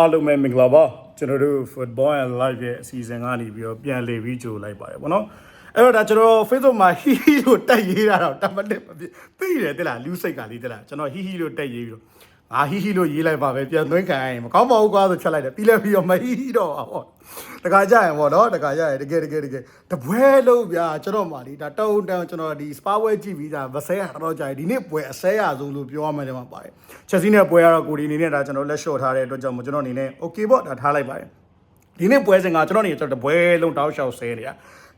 အားလုံးပဲမင်္ဂလာပါကျွန်တော်တို့ football and live ရဲ့အစီအစဉ်ကနေပြီးတော့ပြန်လည်ပြီးကြိုလိုက်ပါတယ်ဗောနော်အဲ့တော့ဒါကျွန်တော် Facebook မှာဟီဟီလို့တက်ရေးတာတော့တမတက်မဖြစ်သိတယ်တဲ့လားလူစိတ်ကလေးတဲ့လားကျွန်တော်ဟီဟီလို့တက်ရေးပြီးတော့ ငါဟီဟီလို့ရေးလိုက်ပါပဲပြန်သွင်းခံရရင်မကောင်းပါဘူးကွာဆိုချက်လိုက်တယ်ပြီးလဲပြီးတော့မဟီဟီတော့ပါဗောတခါကြရင်ဗောနော်တခါကြရင်တကယ်တကယ်တကယ်တပွဲလုံးဗျာကျွန်တော်မှဒီဒါတုံးတန်းကျွန်တော်ဒီ spa ဝဲကြည့်ပြီးသားဗဆဲကတော့ကြာဒီနေ့ပွဲအဆဲရဆုံးလို့ပြောရမယ်တဲ့မှာပါတယ်ချက်စီနဲ့ပွဲကတော့ကိုဒီအနေနဲ့ဒါကျွန်တော်လက်လျှော့ထားတဲ့အတွက်ကြောင့်မို့ကျွန်တော်အနေနဲ့ okay ပေါ့ဒါထားလိုက်ပါတယ်ဒီနေ့ပွဲစဉ်ကကျွန်တော်နေကျွန်တော်တပွဲလုံးတောက်လျှောက်ဆဲနေတာ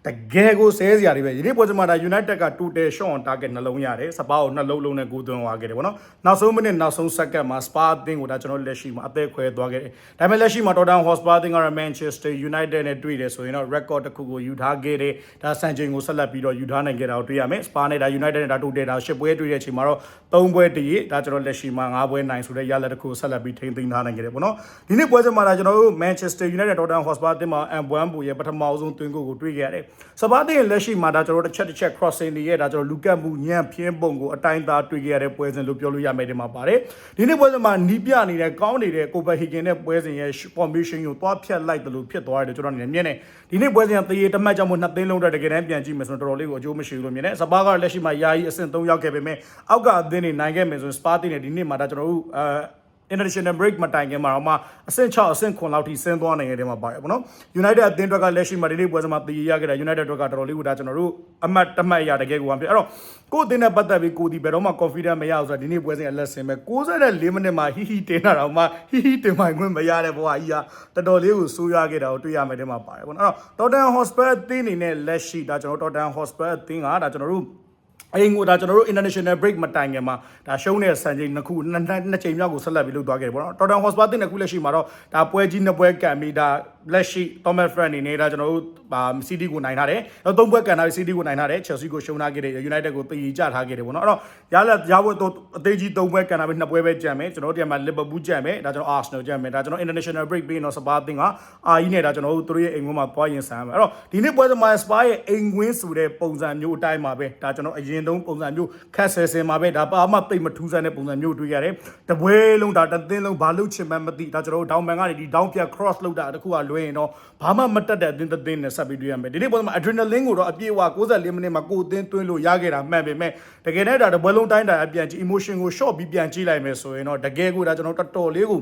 တကယ်ကိုဆဲစရာတွေပဲဒီနေ့ပွဲစဉ်မှာဒါ United က total shot on target နှလုံးရတယ်စပါကိုနှလုံးလုံးနဲ့ကိုသွင်းသွားခဲ့တယ်ဗောနော်နောက်ဆုံးမိနစ်နောက်ဆုံးစက္ကန့်မှာ Spa အသင်းကိုဒါကျွန်တော်လက်ရှိမှာအသက်ခွဲသွားခဲ့တယ်ဒါပေမဲ့လက်ရှိမှာ Tottenham Hotspur အသင်းကတော့ Manchester United နဲ့တွေ့တယ်ဆိုရင်တော့ record တစ်ခုကိုယူထားခဲ့တယ်ဒါစံချိန်ကိုဆက်လက်ပြီးတော့ယူထားနိုင်ခဲ့တာကိုတွေ့ရမယ် Spa နဲ့ဒါ United နဲ့ဒါ total ဒါ10ပွဲတွေ့တဲ့အချိန်မှာတော့3ပွဲတည်ဒါကျွန်တော်လက်ရှိမှာ5ပွဲနိုင်ဆိုတဲ့ရလဒ်တစ်ခုကိုဆက်လက်ပြီးထိန်းသိမ်းထားနိုင်ခဲ့တယ်ဗောနော်ဒီနေ့ပွဲစဉ်မှာဒါကျွန်တော်တို့ Manchester United Tottenham Hotspur အသင်းမှာ M1 ဘူရဲ့ပထမဆုံးသွင်းကိုကိုတွေ့ခဲ့ရတယ်စပါးတဲ့လက်ရှိမှာဒါကျွန်တော်တို့တစ်ချက်တစ်ချက် crossing တွေရဲ့ဒါကျွန်တော်လူကတ်မှုညံ့ပြင်းပုံကိုအတိုင်းသားတွေ့ခဲ့ရတဲ့ပွဲစဉ်လို့ပြောလို့ရမယ်ဒီမှာပါတယ်ဒီနေ့ပွဲစဉ်မှာနီးပြနေတဲ့ကောင်းနေတဲ့ကိုပဟီဂင်နဲ့ပွဲစဉ်ရဲ့ formation ကိုတွားဖြတ်လိုက်တယ်လို့ဖြစ်သွားတယ်ကျွန်တော်အနေနဲ့မြင်တယ်ဒီနေ့ပွဲစဉ်ကတရေတမတ်ကြောင့်မို့နှစ်သိန်းလုံးတဲ့တကယ်တမ်းပြန်ကြည့်မယ်ဆိုတော့တော်တော်လေးကိုအကျိုးမရှိဘူးလို့မြင်တယ်စပါးကလက်ရှိမှာယာယီအဆင့်3ရောက်ခဲ့ပေမဲ့အောက်ကအသင်းတွေနိုင်ခဲ့မယ်ဆိုရင်စပါးတင်နေဒီနေ့မှာဒါကျွန်တော်တို့အဲ international break မတိုင်ခင်မှာတော့မှအဆင့်6အဆင့်9လောက်ထိဆင်းသွားနိုင်တဲ့မှာပါတယ်ပေါ့နော် United အသင်းအတွက်ကလက်ရှိမှာဒီနေ့ပွဲစဉ်မှာတည်ရခဲ့တာ United အတွက်ကတော်တော်လေးကိုဒါကျွန်တော်တို့အမှတ်တမှတ်ရတကယ်ကိုဝမ်းပြအဲ့တော့ကိုယ်အသင်းနဲ့ပတ်သက်ပြီးကိုဒီဘယ်တော့မှ confident မရဘူးဆိုတော့ဒီနေ့ပွဲစဉ်အလက်ဆင်ပဲ64မိနစ်မှာဟီဟီတင်တာတော့မှဟီဟီတင်မှခွင့်မရတဲ့ဘဝကြီးကတော်တော်လေးကိုစိုးရခဲ့တာကိုတွေ့ရမယ်တဲ့မှာပါတယ်ပေါ့နော်အဲ့တော့ Tottenham Hotspur အသင်းအနေနဲ့လက်ရှိဒါကျွန်တော်တို့ Tottenham Hotspur အသင်းကဒါကျွန်တော်တို့ အင်ကိုဒါကျွန်တော်တို့ international break မတိုင်ခင်မှာဒါရှုံးတဲ့စံချိန်နှစ်ခုနှစ်နှစ်ချိန်မြောက်ကိုဆက်လက်ပြီးလုပ်သွားခဲ့တယ်ပေါ့နော် Tottenham Hotspur တင်တစ်ခုလက်ရှိမှာတော့ဒါပွဲကြီးနှစ်ပွဲကန်ပြီးဒါလက်ရှိ Thomas Frank အနေနဲ့ဒါကျွန်တော်တို့ဗာ City ကိုနိုင်ထားတယ်နောက်သုံးပွဲကန်ထားပြီး City ကိုနိုင်ထားတယ် Chelsea ကိုရှုံးထားခဲ့တယ် United ကိုတည်ကြထားခဲ့တယ်ပေါ့နော်အဲ့တော့ရလက်ရဘွတ်တော့အသေးကြီးသုံးပွဲကန်ထားပြီးနှစ်ပွဲပဲကြံမယ်ကျွန်တော်တို့ဒီမှာ Liverpool ကြံမယ်ဒါကျွန်တော် Arsenal ကြံမယ်ဒါကျွန်တော် international break ပြီးရင်တော့ Spa တင်ကအာကြီးနဲ့ဒါကျွန်တော်တို့တို့ရဲ့အိမ်ကွင်းမှာပွားရင်ဆန်ရမယ်အဲ့တော့ဒီနေ့ပွဲစဉ်မှာ Spa ရဲ့အိမ်ကွင်းဆိုတဲ့ပုံစံမျိုးအတိုင်းမှာပဲဒါကျွန်တော်အရင်ဆုံးပုံစံမျိုးခက်ဆယ်ဆယ်မှာပဲဒါပါမှတိတ်မထူးဆန်းတဲ့ပုံစံမျိုးတွေ့ရတယ်တပွဲလုံးဒါတသင်းလုံးဘာလို့ချင်မှန်းမသိဒါကျွန်တော်တို့ဒေါင်မန်ကနေဒီဒေါင်ပြ cross လောက်တာတခုကလွဲရင်တော့ဘာမှမတက်တဲ့အသင်းတစ်သင်းနဲ့ဆက်ပြီးတွေ့ရမယ်ဒီနေ့ပွဲမှာ adrenaline ကိုတော့အပြည့်အဝ64မိနစ်မှာကိုယ်အသင်းသွင်းလို့ရခဲ့တာမှန်ပေမဲ့တကယ်နဲ့ဒါတပွဲလုံးတိုင်းတာအပြန်ကြည့် emotion ကို short ပြီးပြန်ကြည့်လိုက်မယ်ဆိုရင်တော့တကယ်ကိုဒါကျွန်တော်တော်တော်လေးကို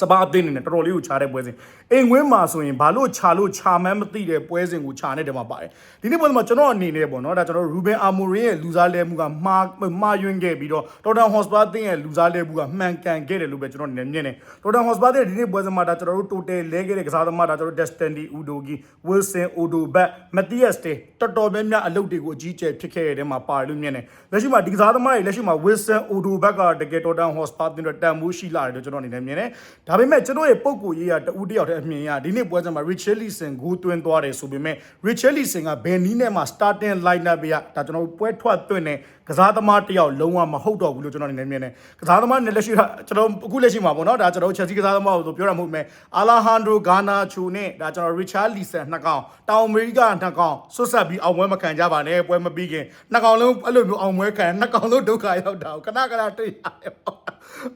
စပါအသင်းနေနဲ့တော်တော်လေးကိုခြားတဲ့ပွဲစဉ်အိမ်ဝင်းမှာဆိုရင်ဘာလို့ခြာလို့ခြာမှန်းမသိတဲ့ပွဲစဉ်ကိုခြာနေတဲ့မှာပါတယ်ဒီနေ့ပွဲမှာကျွန်တော်အနေနဲ့ပေါ့နော်ဒါကျွန်တော်ရူဘင်အာမိုရင်ရဲ့လူစားလဲမှုကမှားမှားယွင်းခဲ့ပြီးတော့တော်တန်ဟော့စပါအသင်းရဲ့လူစားလဲမှုကမှန်ကန်ခဲ့တယ်လို့ပဲကျွန်တော်အနေနဲ့မြင်တယ်တော်တန်ဟော့စပါအသင်းဒီနေ့ပွဲစဉ်မှာဒါကျွန်တော်တို့ total လဲခဲ့တဲ့ကစားသမားဒါကျွန်တော် Destiny Udogi Wilson Odobat Matthias တေတော်တော်များများအလုပ်တွေကိုအကြီးအကျယ်ဖြစ်ခဲ့တဲ့မှာပါတယ်လို့မြင်တယ်လက်ရှိမှာဒီကစားသမားတွေလက်ရှိမှာ Wilson Odobat ကတကယ်တော်တန်ဟော့စပါအသင်းတော့တန်မိုးရှိလာတယ်လို့ကျွန်တော်အနေနဲ့မြင်တယ်ဒါပေမဲ့ကျွန်တော်ရဲ့ပုံကိုရေးရတူတယောက်တည်းအမြင်ရဒီနေ့ပွဲစဉ်မှာ Richarlison ဂိုးသွင်းသွားတယ်ဆိုပေမဲ့ Richarlison ကဘယ်နည်းနဲ့မှ starting lineup ရဒါကျွန်တော်ပွဲထွက်သွင်းတဲ့ကစားသမားတယောက်လုံးဝမဟုတ်တော့ဘူးလို့ကျွန်တော်အနေနဲ့မြင်တယ်ကစားသမားနဲ့လက်ရှိကျွန်တော်အခုလက်ရှိမှာပေါ့နော်ဒါကျွန်တော် Chelsea ကစားသမားကိုပြောရမှာမဟုတ်မယ် Alejandro Garnacho နဲ့ဒါကျွန်တော် Richarlison နှစ်ကောင်တောင်အမေရိကနှစ်ကောင်ဆွတ်ဆက်ပြီးအောင်ပွဲမခံကြပါနဲ့ပွဲမပြီးခင်နှစ်ကောင်လုံးအဲ့လိုမျိုးအောင်ပွဲခံနှစ်ကောင်လုံးဒုက္ခရောက်တာကိုခဏခဏတွေ့ရတယ်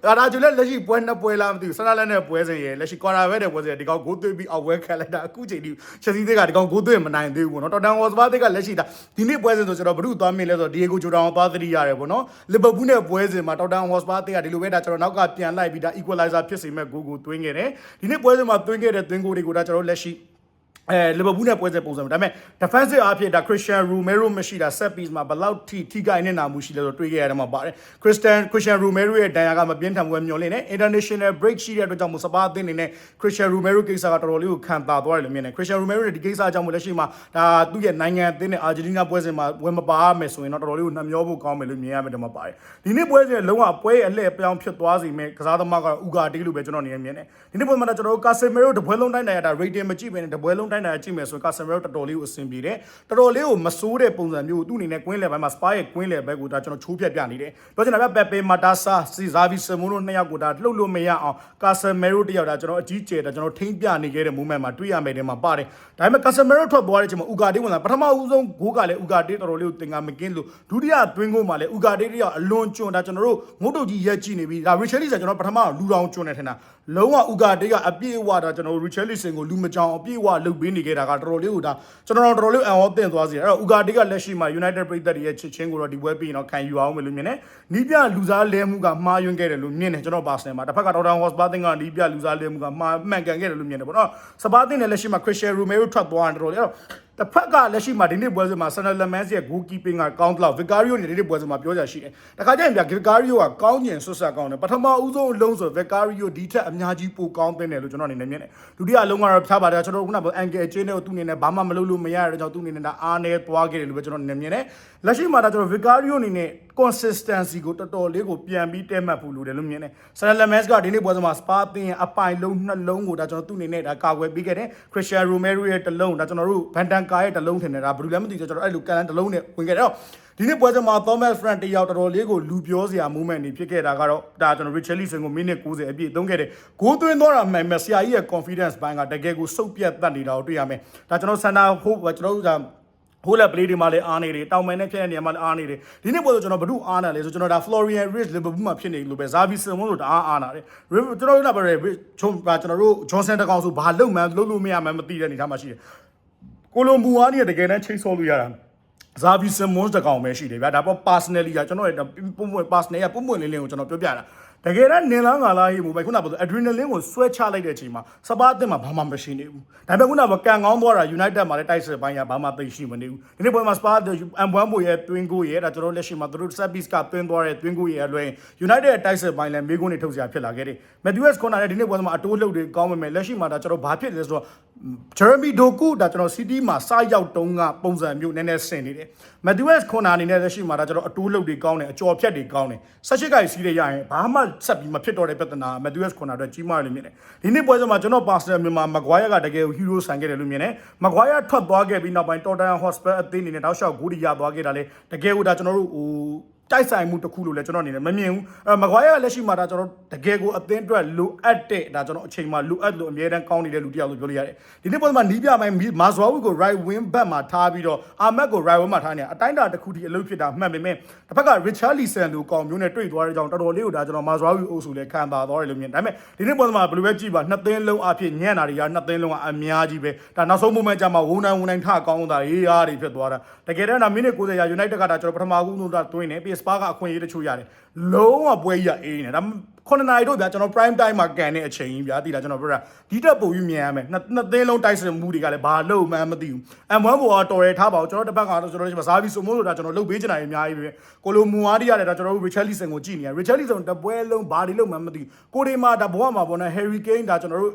ပေါ့ဒါဒါကျလည်းလက်ရှိပွဲနှစ်ပွဲလားမသိဘူးဆန္ဒလက်နဲ့ပွဲစဉ်ရယ်လက်ရှိကွာတာပဲတဲ့ပွဲစဉ်ဒီကောင်ဂိုးသွင်းပြီးအောက်ဝဲခံလိုက်တာအခုချိန်ထိချက်စီးတွေကဒီကောင်ဂိုးသွင်းမနိုင်သေးဘူးပေါ့နော်တော်တန်ဝေါ်စပါးတွေကလက်ရှိတာဒီနေ့ပွဲစဉ်ဆိုကျွန်တော်ဘ ᱹ သွားမင်းလဲဆိုဒီယေဂိုဂျိုတောင်သွားသတိရတယ်ပေါ့နော်လီဗာပူးနဲ့ပွဲစဉ်မှာတော်တန်ဝေါ်စပါးတွေကဒီလိုပဲဒါကျွန်တော်နောက်ကပြန်လိုက်ပြီးဒါ equalizer ဖြစ်စေမဲ့ဂိုးကိုသွင်းခဲ့တယ်ဒီနေ့ပွဲစဉ်မှာသွင်းခဲ့တဲ့သွင်းဂိုးတွေကိုဒါကျွန်တော်လက်ရှိ အဲလီဗာပူးနဲ့ပွဲစဉ်ပုံစံဒါပေမဲ့ defensive အဖြစ်ဒါ Christian Romero မရှိတာ set piece မှာဘယ်လောက်ထိထိကိုင်းနေတာမှုရှိလဲဆိုတွေ့ခဲ့ရတဲ့မှာပါတယ် Christian Christian Romero ရဲ့ဒဏ်ရာကမပြင်းထန်ဘူးမျောလင်းနေ international break ရှိတဲ့အတွက်ကြောင့်မို့စပါးအသင်းနေနဲ့ Christian Romero ကိစ္စကတော်တော်လေးကိုခံတာသွားတယ်လို့မြင်တယ် Christian Romero ရဲ့ဒီကိစ္စကြောင့်မို့လက်ရှိမှာဒါသူ့ရဲ့နိုင်ငံအသင်းနဲ့ Argentina ပွဲစဉ်မှာဝင်မပါရမယ်ဆိုရင်တော့တော်တော်လေးကိုနှမျောဖို့ကောင်းမယ်လို့မြင်ရမယ်တော့မှာပါတယ်ဒီနေ့ပွဲစဉ်လုံးဝပွဲအလှည့်ပြောင်းဖြစ်သွားစီမဲ့ကစားသမားကဥကာတီလို့ပဲကျွန်တော်နေမြင်တယ်ဒီနေ့ပွဲမှာတော့ကျွန်တော်တို့ Casemiro တပွဲလုံးတိုင်းတိုင်းရတာ rating မကြည့်ဘဲနဲ့တပွဲလုံးတိုင်းလိုက်နိုင်ကြည့်မယ်ဆိုရင် Casemiro တော်တော်လေးကိုအဆင်ပြေတယ်တော်တော်လေးကိုမစိုးတဲ့ပုံစံမျိုးကိုသူ့အနေနဲ့ကွင်းလေပိုင်းမှာ Spa ရဲ့ကွင်းလေဘက်ကိုဒါကျွန်တော်ချိုးပြတ်ပြနေတယ်ပြောချင်တာက Pepe Matasa စီဇာဗီစမွန်တို့နှစ်ယောက်ကိုဒါလှုပ်လို့မရအောင် Casemiro တယောက်ဒါကျွန်တော်အကြီးကျယ်ဒါကျွန်တော်ထိမ့်ပြနေခဲ့တဲ့ moment မှာတွေ့ရမယ်တဲ့မှာပါတယ်ဒါပေမဲ့ Casemiro ထွက်သွားတဲ့အချိန်မှာ Ugarte ဝင်လာပထမဦးဆုံးဂိုးကလည်း Ugarte တော်တော်လေးကိုတင်ကမကင်းလို့ဒုတိယသွင်းဂိုးမှာလည်း Ugarte တယောက်အလွန်ကျွန်းဒါကျွန်တော်တို့ငုတ်တုတ်ကြီးရက်ကြည့်နေပြီဒါ Richarlison ကျွန်တော်ပထမလူတောင်ကျွန်းနေထင်တာလုံးဝ Ugarte ကအပြည့်အဝဒါကျွန်တော်တို့ Richarlison ကိုလူမကြောင်အပြည့်အဝလှုပ်ပေးနေခဲ့တာကတော်တော်လေးကိုဒါကျွန်တော်တော်တော်လေးအံ့ဩသင့်သွားစေတယ်အဲ့တော့ Ugarte ကလက်ရှိမှာ United ပြည်သက်တွေရဲ့ချစ်ချင်းကိုတော့ဒီပွဲပြီးရင်တော့ခံယူအောင်မယ်လို့မြင်တယ်နီးပြလူစားလဲမှုကမှားယွင်းခဲ့တယ်လို့မြင်တယ်ကျွန်တော်ပါစနယ်မှာတစ်ဖက်က Tottenham Hotspur တင်ကနီးပြလူစားလဲမှုကမှားမှန်ကန်ခဲ့တယ်လို့မြင်တယ်ပေါ့နော်စပါးတင်နဲ့လက်ရှိမှာ Christian Romero ထွက်သွားတယ်တော်တော်လေးအဲ့တော့ တစ်ဖက်ကလက်ရှိမှာဒီနေ့ပွဲစဉ်မှာ Sunderland Lemans ရဲ့ goalkeeping ကကောင်းတော့ Vicario နဲ့ဒီနေ့ပွဲစဉ်မှာပြောကြရှိတယ်။တခါကျရင်ဗျ Vicario ကကောင်းကျင်ဆွတ်ဆက်ကောင်းတယ်။ပထမဦးဆုံးအလုံးဆို Vicario ဒီထက်အများကြီးပိုကောင်းတဲ့တယ်လို့ကျွန်တော်အနေနဲ့မြင်တယ်။ဒုတိယအလုံးကတော့ဖြားပါတယ်ကျွန်တော်ခုနက Angle ချင်းနဲ့သူ့အနေနဲ့ဘာမှမလုပ်လို့မရတဲ့ကြောင့်သူ့အနေနဲ့ဒါအားနေသွားခဲ့တယ်လို့ပဲကျွန်တော်အနေနဲ့မြင်တယ်။လက်ရှိမှာဒါကျွန်တော် Vicario အနေနဲ့ consistency ကိုတော်တော်လေးကိုပြန်ပြီးတဲမှတ်ဖို့လိုတယ်လို့မြင်တယ်။ Sunderland Lemans ကဒီနေ့ပွဲစဉ်မှာ Spa တင်ရဲ့အပိုင်လုံးနှလုံးကိုဒါကျွန်တော်သူ့အနေနဲ့ဒါကာကွယ်ပေးခဲ့တယ်။ Christian Romero ရဲ့တစ်လုံးဒါကျွန်တော်တို့ Van den Kar ရဲ့တစ်လုံးထင်တယ်ဒါဘယ်လိုလဲမသိဘူးကျွန်တော်အဲ့လိုကန်လန်တစ်လုံးနဲ့ဝင်ခဲ့တယ်တော့ဒီနေ့ပွဲစဉ်မှာ Thomas Frank တယောက်တော်တော်လေးကိုလူပြောစရာ moment တွေဖြစ်ခဲ့တာကတော့ဒါကျွန်တော် Richarlison ကိုမိနစ်90အပြည့်သုံးခဲ့တယ်ဂိုးသွင်းသွားတာမှန်မယ်ဆရာကြီးရဲ့ confidence ဘိုင်းကတကယ်ကိုစုပ်ပြတ်တတ်နေတာကိုတွေ့ရမယ်ဒါကျွန်တော်စန္ဒာဟိုကျွန်တော်တို့ဒါဟိုလက်ပလေးတွေမှာလည်းအားနေတယ်တောင်ပန်နဲ့ဖြစ်တဲ့နေရာမှာလည်းအားနေတယ်ဒီနေ့ပွဲဆိုကျွန်တော်ဘ ᱹ အားနာလဲဆိုကျွန်တော်ဒါ Florian Rich Liverpool မှာဖြစ်နေလို့ပဲ Xavi Simons တို့တအားအားနာတယ်ကျွန်တော်တို့ကပဲချုံကျွန်တော်တို့ Johnson တကောင်ဆိုဘာလုံမှန်းလုံလို့မရမှန်းမသိတဲ့အနေထားမှာရှိတယ် ကိုလိုမူအားနေတကယ်တမ်းချိတ်ဆော့လို့ရတာဇာဗီဆမွန်စ်တကောင်ပဲရှိတယ်ဗျာဒါပေါ့ personally ကကျွန်တော်ရဲ့ပုံပွင့် personal ကပုံပွင့်လေးလေးကိုကျွန်တော်ပြောပြတာတကယ်တမ်းနင်လားငါလားဟေးမို့ပဲခုနကပြော adrenaline ကိုဆွဲချလိုက်တဲ့အချိန်မှာစပါးအသစ်မှာဘာမှမရှိနေဘူးဒါပေမဲ့ခုနကကန်ကောင်းသွားတာ United မှာလည်းတိုက်စစ်ပိုင်းကဘာမှသိရှိမနေဘူးဒီနေ့ပွဲမှာစပါး M1 ဘိုရဲ့ twin goal ရဲ့ဒါကျွန်တော်လက်ရှိမှာသူတို့ set piece ကတွင်းသွားတဲ့ twin goal ရဲ့အလွဲ United ရဲ့တိုက်စစ်ပိုင်းလည်းမေးခွန်းတွေထုတ်စရာဖြစ်လာခဲ့တယ် Matthews Corner လည်းဒီနေ့ပွဲမှာအတိုးလှုပ်တွေကောင်းပေမဲ့လက်ရှိမှာဒါကျွန်တော်ဘာဖြစ်လဲဆိုတော့ Jeremy Doku ဒါကျွန်တော် City မှာစရောက်တုံးကပုံစံမျိုးနည်းနည်းဆင်နေတယ် Matthews Corner အနေနဲ့လက်ရှိမှာဒါကျွန်တော်အတိုးလှုပ်တွေကောင်းတယ်အကျော်ဖြတ်တွေကောင်းတယ်16ကိုက်စီးရရရင်ဘာမှဆက်ပြီးမဖြစ်တော့တဲ့ပြဿနာ Matthews Corner အတွက်ကြီးမားတယ်လို့မြင်တယ်ဒီနေ့ပွဲစဉ်မှာကျွန်တော် Personal မြန်မာ Maguire ကတကယ်ကို hero ဆိုင်ခဲ့တယ်လို့မြင်တယ် Maguire ထွက်သွားခဲ့ပြီးနောက်ပိုင်း Tottenham Hotspur အသင်းအနေနဲ့တောက်လျှောက်ဂိုးတွေရသွားခဲ့တာလေတကယ်ကိုဒါကျွန်တော်တို့ဟို တိုက်ဆိုင်မှုတစ်ခုလို့လည်းကျွန်တော်အနေနဲ့မမြင်ဘူးအဲမကွာရကလက်ရှိမှာဒါကျွန်တော်တကယ်ကိုအသင်းအတွက်လိုအပ်တဲ့ဒါကျွန်တော်အချိန်မှာလိုအပ်လို့အမြဲတမ်းကောင်းနေတဲ့လူတစ်ယောက်လို့ပြောလို့ရတယ်ဒီနေ့ပုံမှာနီးပြပိုင်းမာဇွာဝီကို right wing back မှာထားပြီးတော့အာမက်ကို right wing မှာထားနေအတိုင်းတာတစ်ခုထိအလုပ်ဖြစ်တာမှန်ပေမဲ့တစ်ဖက်က Richarlison လို့ကောင်မျိုးနဲ့တွေ့သွားတဲ့ကြောင့်တော်တော်လေးကိုဒါကျွန်တော်မာဇွာဝီအုပ်စုလည်းခံပါသွားတယ်လို့မြင်ဒါပေမဲ့ဒီနေ့ပုံမှာဘယ်လိုပဲကြည့်ပါနှစ်သိန်းလုံးအဖြစ်ညံ့တာတွေကနှစ်သိန်းလုံးကအများကြီးပဲဒါနောက်ဆုံး moment ကျမှဝုန်းနိုင်ဝုန်းနိုင်ထကောင်းတာရေးအားတွေဖြစ်သွားတာတကယ်တမ်းဒါမိနစ်90ရာ United ကဒါကျွန်တော်ပထမကူးလို့ဒါတွင်းနေ PS Spa ကအခွင့်အရေးတချို့ရတယ်လုံးဝပွဲကြီးကအေးနေဒါခုနှစ်နာရီတို့ဗျာကျွန်တော် prime time မှာကန်တဲ့အချိန်ကြီးဗျာတိလာကျွန်တော်ပြောတာဒီတက်ပုံကြီးမြန်ရမယ်နှစ်နှစ်သင်းလုံးတိုက်စင်မှုတွေကလည်းဘာလို့မှန်းမသိဘူး M1 ဘောကတော်ရထားပါဘူးကျွန်တော်တစ်ပတ်ကတော့ကျွန်တော်တို့ဇာဗီဆိုမို့လို့ဒါကျွန်တော်လုတ်ပေးချင်တာအများကြီးပဲကိုလိုမူအားတီရတယ်ဒါကျွန်တော်တို့ Richarlison ကိုကြည့်နေရ Richarlison တပွဲလုံးဘာဒီလို့မှန်းမသိဘူးကိုဒီမာဒါဘဝမှာပေါ့နော် Harry Kane ဒါကျွန်တော်တို့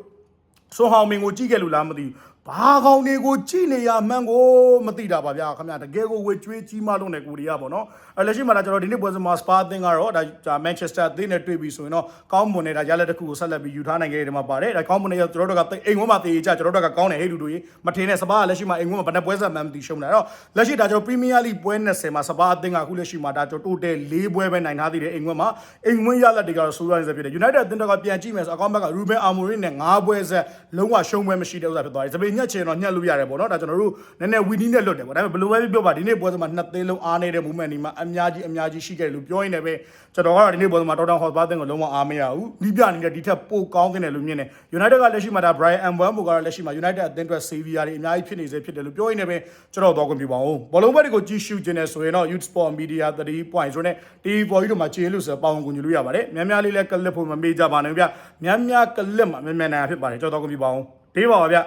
ဆွန်ဟောင်မင်ကိုကြည့်ခဲ့လို့လားမသိဘူး ဘာကောင်တွေကိုကြည့်နေရမှန်းကိုမသိတာပါဗျာခင်ဗျာတကယ်ကိုဝေကျွေးကြီးမလုံးတဲ့ကိုရီးယားပေါ့နော်အဲလက်ရှိမှာဒါကျွန်တော်ဒီနေ့ပွဲစဉ်မှာ Spa အသင်းကတော့ဒါ Manchester အသင်းနဲ့တွေ့ပြီဆိုရင်တော့ကောင်းမွန်တဲ့ဒါရလက်တစ်ခုကိုဆက်လက်ပြီးယူထားနိုင်ခဲ့တဲ့မှာပါတယ်ဒါကောင်းမွန်တဲ့ကျွန်တော်တို့ကအိမ်ဝန်းမှာတည်ကြကျွန်တော်တို့ကကောင်းတယ်ဟဲ့လူတို့ကြီးမထင်နဲ့ Spa ကလက်ရှိမှာအိမ်ဝန်းမှာဘယ်နှပွဲဆက်မှန်းမသိရှုံးတာအဲ့တော့လက်ရှိဒါကျွန်တော် Premier League ပွဲ20မှာ Spa အသင်းကအခုလက်ရှိမှာဒါကျွန်တော် total ၄ပွဲပဲနိုင်ထားသေးတယ်အိမ်ဝန်းမှာအိမ်ဝန်းရလက်တွေကတော့ဆိုးရွားနေစေဖြစ်တယ် United အသင်းတော့ကပြန်ကြည့်မယ်ဆိုအကောင့်ဘက်က Ruben Amorim နဲ့၅ပွဲဆက်လုံးဝရှုံးပွဲမရှိတဲ့ဥစ္စာဖြစ်သွားတယ်စပင်ညက်ချင်တော့ညက်လို့ရတယ်ပေါ့နော်ဒါကျွန်တော်တို့နည်းနည်းဝီနီးနဲ့လွတ်တယ်ပေါ့ဒါပေမဲ့ဘယ်လိုပဲပြောပါဒီနေ့ပွဲစဉ်မှာနှစ်သိန်းလုံးအားနေတဲ့ movement ဒီမှာအများကြီးအများကြီးရှိခဲ့တယ်လို့ပြောရင်းနဲ့ပဲကျွန်တော်ကတော့ဒီနေ့ပွဲစဉ်မှာ Tottenham Hotspur အသင်းကိုလုံးဝအားမရဘူးနီးပြအနေနဲ့ဒီထက်ပိုကောင်းတဲ့လို့မြင်တယ် United ကလက်ရှိမှာဒါ Brian Mbeumo ကတော့လက်ရှိမှာ United အသင်းအတွက် Sevilla တွေအများကြီးဖြစ်နေစေဖြစ်တယ်လို့ပြောရင်းနဲ့ပဲကျွန်တော်တော့ခွင့်ပြုပါဦးဘောလုံးဘက်တွေကိုကြည့်ရှုခြင်းနဲ့ဆိုရင်တော့ Youth Sport Media 3 point ဆိုတဲ့ TV ပေါ်ကြီးတို့မှာခြေလို့ဆိုပေါအောင်ကူညီလို့ရပါတယ်များများလေးလည်းကလစ်ဖို့မမေ့ကြပါနဲ့ဗျများများကလစ်မှာမြန်မြန်နိုင်ဖြစ်ပါတယ်ကျွန်တော်တော့ခွင့်ပြုပါဦးဒေးပါပါဗျ